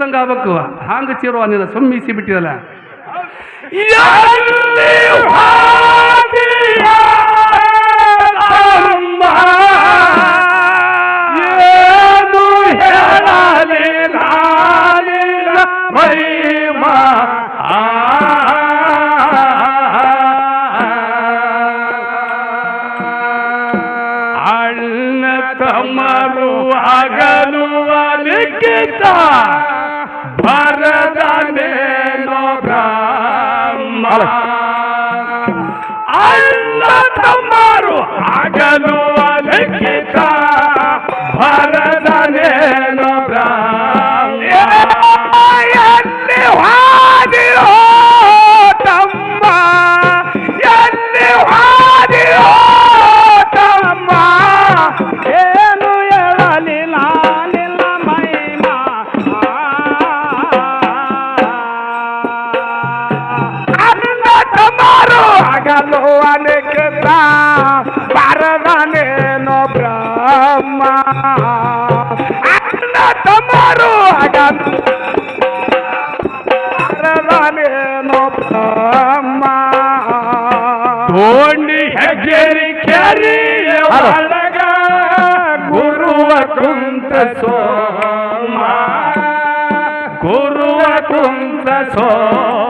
ಚೀರ್ದಂಗ ಆಗ್ಬೇಕು ಹಾಂಗ ಚೀರುವ ನೀನು ಸುಮ್ಮಿಸಿ ಬಿಟ್ಟಿದಲ್ಲ? ಏನು ಹೇಳಲಿ ಮೈ ಮಹಿಮ ಅನೇಕ ಬಾರದನೇನೋ ಬ್ರಹ್ಮ. ಅನ್ನ ತಮಾರು ಆಗಲು ಬಾರದನೇನೋ ಬ್ರಹ್ಮ. ತೋಂಡಿ ಹೆಜ್ಜೆರಿ ಕೆರಿಯ ಒಳಗ ಗುರುವ ಕುಂತ ಸೋಮ. ಗುರುವ ಕುಂತ ಸೋಮ.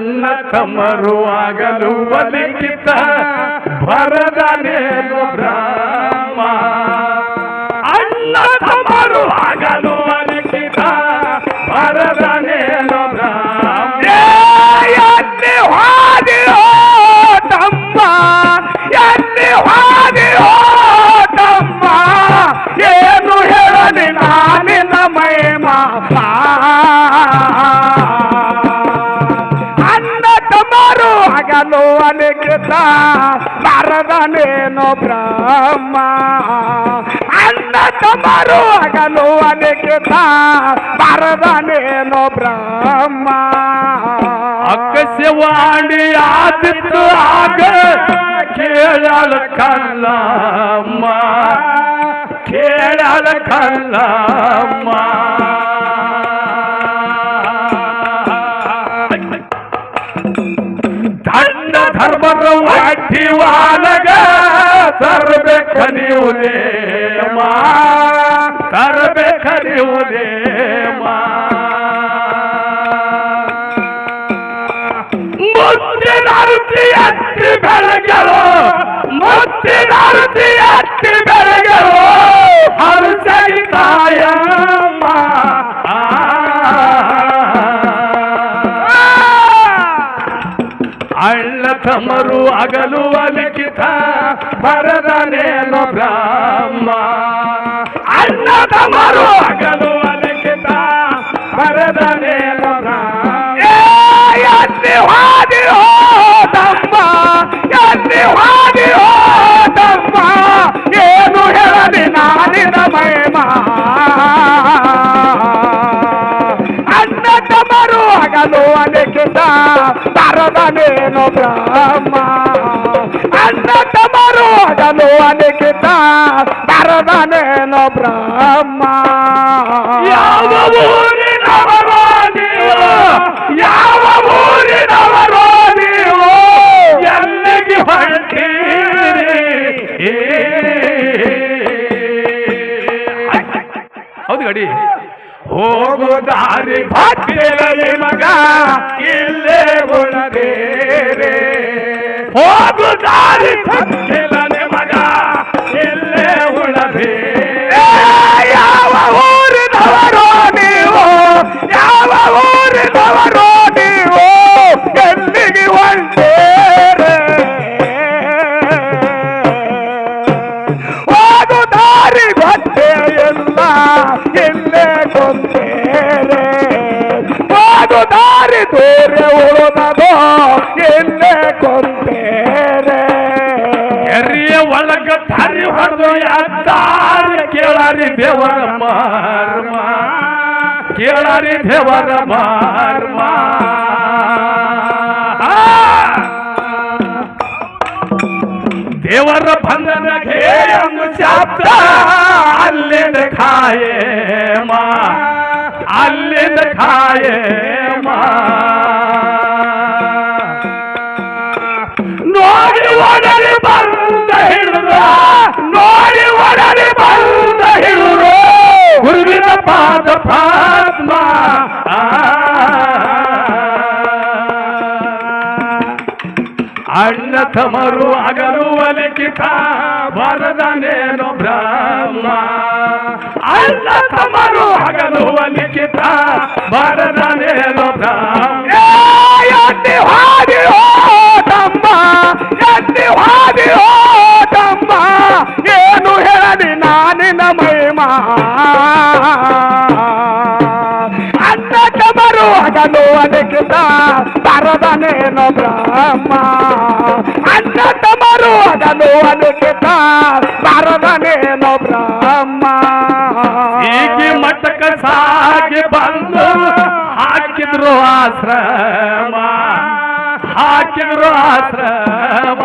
ಅಣ್ಣ ತಮ್ಮರು ಆಗಲು ಒಲಿಕಿತ ಭರದನೇನು ಬ್ರಹ್ಮ. ಅಣ್ಣ ತಮ್ಮರು ಆಗಲು ಒಲಿಕಿತ ಭರದನೇನು ಬ್ರಹ್ಮ. ಹಾದಿರೋ ತಮ್ಮ? ಎಲ್ಲಿ ಹಾದಿರೋ ತಮ್ಮ? ಏನು ಹೇಳಲಿ ನಾನಿನ ಮೈ ಅನ್ನ ಅಲಿಖಿತ ಬಾರದನೇನೋ ಬ್ರಹ್ಮ ಅನ್ನ ತಮರು ಆಗಲು ಅಲಿಖಿತ ಬಾರದನೇನೋ ಬ್ರಹ್ಮ ಅಕ್ಕಸ್ಯವಾಣಿ ಆದಿತ್ತು ಆಗ ಕೇಳಲ ಕಲ್ಲಮ್ಮ ಕೇಳಲ ಕಲ್ಲಮ್ಮ ಧರ್ಮದ ವಾಲಗ ತರಬೇಕ ನೀವು ನೇಮ ತರಬೇಕ ನೀವು ನೇಮ ಮುತ್ತಿನ ಅರ್ಜಿ ಅತ್ತಿ ಬೆಳಗಲು ಮುತ್ತಿನ ಅರುತಿ ಅಳ್ಳ ತಮರು ಅಗಲು ಅಲಿಖಿತ ಭರದನೇನು ಬ್ರಹ್ಮ ಅಣ್ಣ ತಮರು ಅಗಲು ಅಲಿಖಿತ ಭರದನೇನು ಬ್ರಹ್ಮ ಎಲ್ಲಿ ಹಾದಿರೋ ತಮ್ಮ ಎಲ್ಲಿ ಹಾದಿರೋ ತಮ್ಮ ಏನು ಹೇಳಲಿ ನಾನಿನ ಮಹಿಮ ಅಣ್ಣ ತಮರು ಆಗಲು ಅಲಿಖಿತ ಬರದನೇನು ಬ್ರಹ್ಮ. ಅಣ್ಣ ತಮರು ಅದನ್ನು ಅನಿಕಿತ. ಬರದನೇನು ಬ್ರಹ್ಮ. ಯಾವ ಊರಿನವರೋ ನೀವು? ಯಾವ ಊರಿನವರೋ ನೀವು? ಎಲ್ಲಿಗೆ ಹೊರಟೀರಿ? ಹೌದು ಗಡಿ. ಹೋಗು ದಾರಿ ಭಕ್ತಿಯಲ್ಲಿ ಮಗ ಇಲ್ಲೇ ಉಳಬೇರೆ ಹೋಗು ದಾರಿ ಭಕ್ತಿಯಲ್ಲಿ ಮಗ ಇಲ್ಲೇ ಉಳಬೇರೆ ಯಾವ ದೇವರ ಮಾರ್ಮ. ಕೇಳಾರಿ ದೇವರ ಮಾರ್ಮ! ದೇವರ ಬಂಧನ ಘೇಯಂಗು ಶಾಪ್ತ. ಅಲ್ಲಿಂದ ಖಾಯೇ ಮಾ ಅಲ್ಲಿಂದ ಖಾಯೇ ಮಾ ನೋಡಿ ಒಡನೆ ಬಂದ ತಮರು ಅಗಲು ಅಲಿಖಿತ ಬರದನೇನು ಬ್ರಹ್ಮ ಅಣ್ಣ ತಮರು ಅಗಲು ಅಲಿಖಿತ ಬರದನೇನು ಬ್ರಹ್ಮ ಎತ್ತಿ ಹಾದಿ ಹೋಟಮ್ಮ ಎತ್ತಿ ಹಾದಿ ಹೋಟಮ್ಮ ಏನು ಹೇಳಲಿ ನಾನಿನ ಮಹಿಮಾ ಅನ್ನ ತಮರು ಹಗಲು ಅದಕ್ಕಿಂತ ಬರದನೇನು ಬ್ರಹ್ಮ ಅನ್ನ ತಮರು ಹಗಲು ಅದಕ್ಕಿಂತ ಬ್ರಹ್ಮ ಹೀಗೆ ಮಟ್ಟಕ ಸಾಗಿ ಬಂದು ಹಾಕಿದ್ರು ಆಶ್ರಮ. ಹಾಕಿದ್ರು ಆಶ್ರಮ.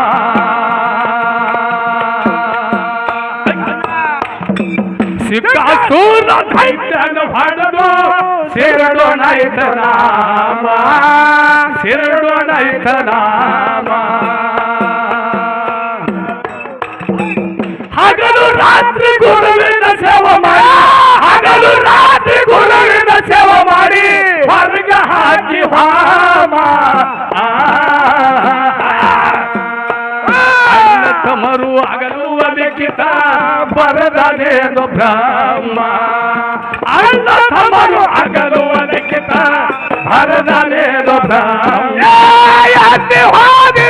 ಸಿಕ್ಕಾಸೂರ ದೈತ್ಯನ ಹೊಡೆದು ಸೇರಡೋಣ ನಾಮ. ಸೇರಡೋಣ ನಾಮ. ರಾತ್ರಿ ಗುರುವಿನ ಸೇವೆ ಮಾಡಿ ಹಗಲು ರಾತ್ರಿ ಗುರುವಿನ ಸೇವೆ ಮಾಡಿ ಹೊರಗ ಹಾಕಿ ಹಾಮ ಅಣ್ಣ ತಮರು ಹಗಲು ಅಲಿಖಿತ ಬರದನೇನು ಬ್ರಹ್ಮ ಅಣ್ಣ ತಮರು ಹಗಲು ಅಲಿಖಿತ ಬರದನೇನು ಬ್ರಹ್ಮ ಎತ್ತಿ ಹಾದಿ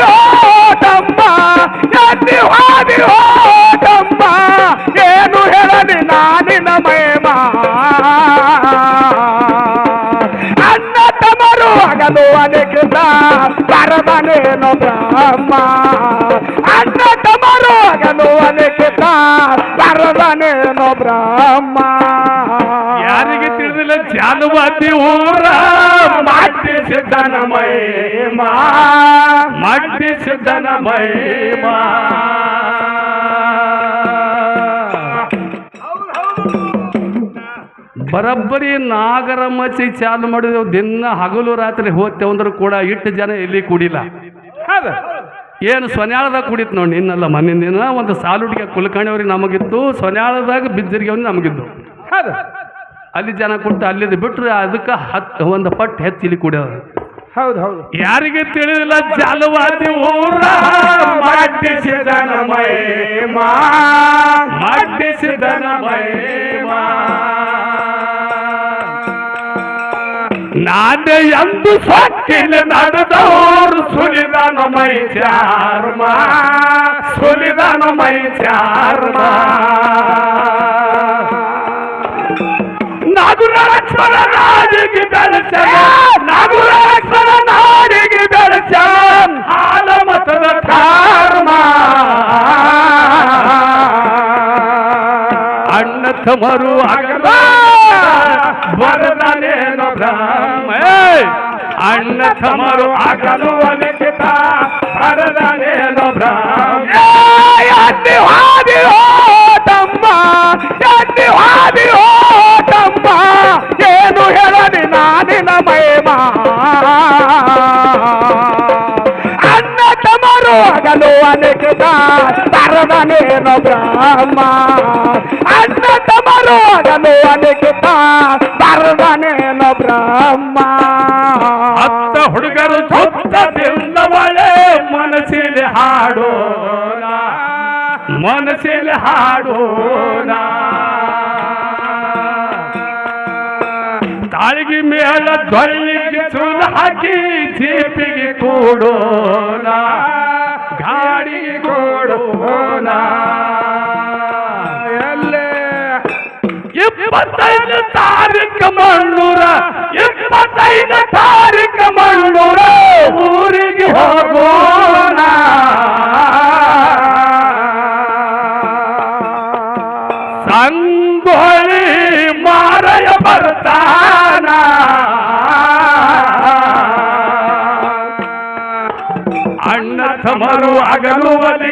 ಜಾನುವಾತಿ ಊರ ಮಾಟಿ ಸಿದ್ಧನ ಮಹಿಮಾ. ಮಾಟಿ ಸಿದ್ಧನ ಬರಬ್ಬರಿ ಚಾಲು ಮಾಡಿದ ದಿನ ಹಗಲು ರಾತ್ರಿ ಹೋಗ್ತೇವೆ ಅಂದ್ರೂ ಕೂಡ ಇಟ್ಟು ಜನ ಇಲ್ಲಿ ಕುಡಿಲ್ಲ. ಹೌದು. ಏನು ಸೊನ್ಯಾಳದಾಗ ಕುಡಿತು ನೋಡಿ ನಿನ್ನಲ್ಲ ಮನೆಯಿಂದ ಒಂದು ಸಾಲುಟಿಗೆ ಕುಲಕರ್ಣಿಯವ್ರಿಗೆ ನಮಗಿತ್ತು. ಸೊನ್ಯಾಳದಾಗ ಬಿದ್ದರಿಗೆ ಅವ್ರಿಗೆ ನಮಗಿದ್ದು. ಹೌದು. ಅಲ್ಲಿ ಜನ ಕೊಟ್ಟು ಅಲ್ಲಿ ಬಿಟ್ರೆ ಅದಕ್ಕೆ ಹತ್ತು ಒಂದು ಪಟ್ಟು ಹೆಚ್ಚಿಲಿ ಕುಡಿಯೋದು ಹೌದು ಹೌದು. ಯಾರಿಗೆ ತಿಳಿದಿಲ್ಲ ಜಾಲವಾದಿ ಊರ ಮಾಡಿಸಿದನ ಮೈ. ಮಾಡಿಸಿದನ ಮಹಿಮಾ ನಾನೇ ಎಂದು ಸೊಕ್ಕಿನ ನಡೆದವರು ಸುಲಿದನ ಮೈ ಚಾರ್ಮ. ಸುಲಿದನ ಮೈ ಚಾರ್ಮ. ಲಕ್ಷ್ಮಣ ನಾಡಿಗೆ ಬೆಳೆಸ ನಾಗುರ ಲಕ್ಷ್ಮಣ ನಾಡಿಗೆ ಬೆಳೆಸ ಹಾಲ ಮತದ ಧರ್ಮ ಅಣ್ಣ ತಮರು ಅಗಲ ಬರದನೇನು ಏಯ್! ಅಣ್ಣ ತಮರು ಅಗಲು ಅಲಿಖಿತ. ಬರದನೇನು ಬ್ರಹ್ಮ ಎತ್ತಿ ಹಾದಿ ಹೋಟಮ್ಮ ಎತ್ತಿ ಹಾದಿ ಅಲಿಖಿತ ಬರದನೇನು ಬ್ರಹ್ಮ. ಅನ್ನ ತಮರು ಹಗಲು ಅಲಿಖಿತ ಬರದನೇನು ಬ್ರಹ್ಮ. ಅತ್ತ ಹುಡುಗರು ಸುತ್ತದಿಂದ ಒಳ್ಳೆ ಮನಸ್ಸಿಲಿ ಹಾಡೋಣ ಮನಸ್ಸಿಲಿ ಹಾಡೋಣ ತಾಳಿಗೆ ಮೇಳ ದೊಳ್ಳಿಗೆ ಸುಲ್ ಹಾಕಿ ಜೀಪಿಗೆ ಕೂಡೋಣ ಗಾಡಿ ಕೂಡೋಣ ಎಲ್ಲೇ? ಇಪ್ಪತ್ತೈದು ತಾರೀಕು ಮಣ್ಣೂರ. ಇಪ್ಪ ಇಪ್ಪತ್ತೈದು ತಾರೀಕು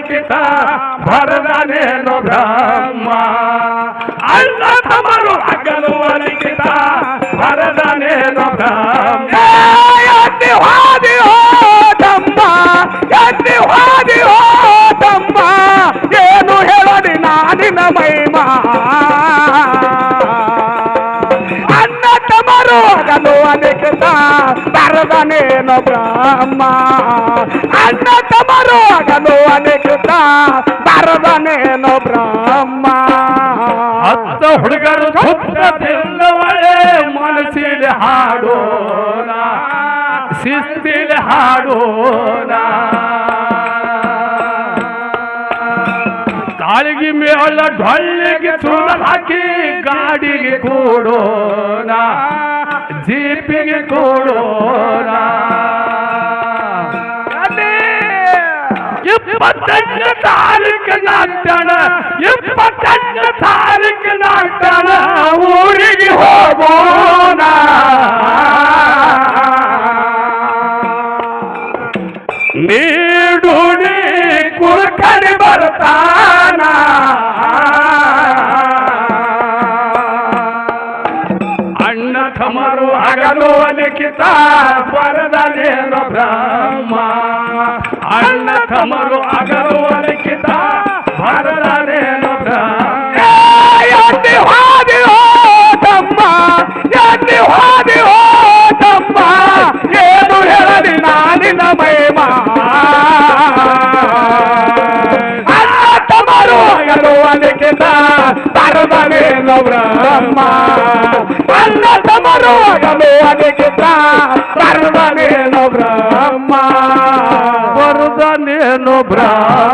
ಅಗಲುವ ಲಿಖಿತ ಭರದನೇನು ಬ್ರಹ್ಮ ಅಣ್ಣ ತಮರು ಅಗಲುವ ಲಿಖಿತ ಭರದನೇನು ಬ್ರಹ್ಮ ಎತ್ತಿ ಹಾದಿ ಹೋದಮ್ಮ ಎತ್ತಿ ಹಾದಿ ಹೋದಮ್ಮ ಏನು ಹೇಳಡಿ ನಾನಿನ ಮೈಮಾ ಅಣ್ಣ ತಮರು ಅಗಲು ಅನಿಕಿತ ಬರದನೇನು ಬ್ರಹ್ಮ ಅಣ್ಣ ಸುತ್ತದಿಲ್ಲವಳೆ ಮನಸ್ಸಿಲೆ ಹಾಡೋಣ ಶಿಸ್ತಿಲೆ ಹಾಡೋಣ ಕಾಳಿಗೆ ಮೇಳ ಡೊಳ್ಳಿಗೆ ಚೂಲ ಹಾಕಿ ಗಾಡಿಗೆ ಕೂಡೋಣ ಜೀಪಿಗೆ ಕೂಡೋಣ ಇಪ್ಪತ್ತೆಂಟು ತಾರೀಕು ನಾಟ್ಯಾಣ ಇಪ್ಪತ್ತೆಂಟು ತಾರೀಕು ನಾಟ್ಯಾಣ ಊರಿಗೆ ಹೋಗೋಣ. ನೀಡುಡಿ ಕುಳ್ಕಡಿ ಬರ್ತಾನ. ಅಣ್ಣ ತಮರು ಹಗಲು ಲಿಖಿತ ಬರದನೇನು ಬ್ರಹ್ಮ ಎತ್ತಿ ಹಾದಿ ಹೋದಮ್ಮ ಎತ್ತಿ ಹಾದಿ ಹೋದಮ್ಮ ಏನು ಹೇಳಲಿ ನಾನಿನ ಮೈಮ ಅಣ್ಣ ತಮರು ಅಗಲುವ ಲಿಖಿತ ಬರದನೇನು ಬ್ರಹ್ಮ ಅಣ್ಣ ತಮರು ಅಗಲುವ ಲಿಖಿತ ಬರದನೇನು ಬ್ರಹ್ಮ ಬರದನೇನು ಬ್ರಹ್ಮ